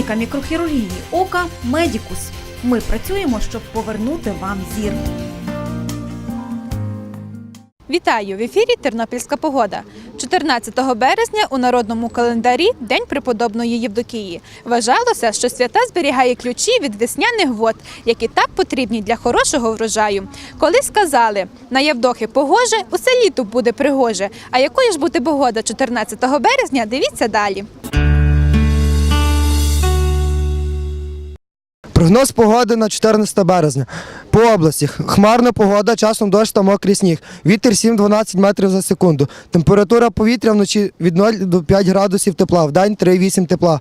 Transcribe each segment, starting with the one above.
Клініка мікрохірургії ока Медікус. Ми працюємо, щоб повернути вам зір. Вітаю в ефірі Тернопільська погода. 14 березня у народному календарі День преподобної Євдокії. Вважалося, що свята зберігає ключі від весняних вод, які так потрібні для хорошого врожаю. Колись сказали, на Євдохи погоже, усе літо буде пригоже. А якою ж буде погода 14 березня? Дивіться далі. Прогноз погоди на 14 березня. По області хмарна погода, часом дощ та мокрий сніг. Вітер 7-12 метрів за секунду. Температура повітря вночі від 0 до 5 градусів тепла, в день 3-8 тепла.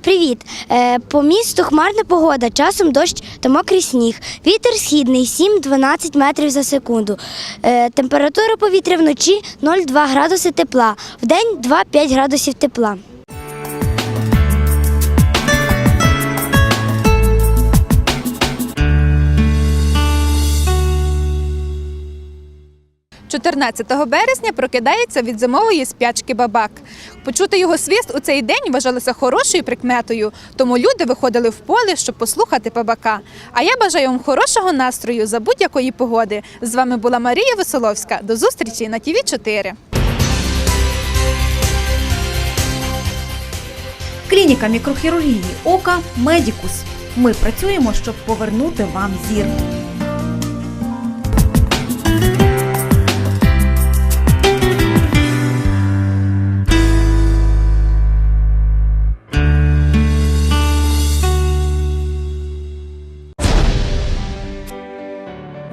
Привіт! Е, по місту хмарна погода, часом дощ та мокрий сніг. Вітер східний 7-12 метрів за секунду. Е, температура повітря вночі 0,2 градуси тепла, вдень 2-5 градусів тепла. – 14 березня прокидається від зимової спячки бабак. Почути його свист у цей день вважалося хорошою прикметою, тому люди виходили в поле, щоб послухати бабака. А я бажаю вам хорошого настрою за будь-якої погоди. З вами була Марія Веселовська. До зустрічі на ТІВІ 4 Клініка мікрохірургії ока Медікус. Ми працюємо, щоб повернути вам зір.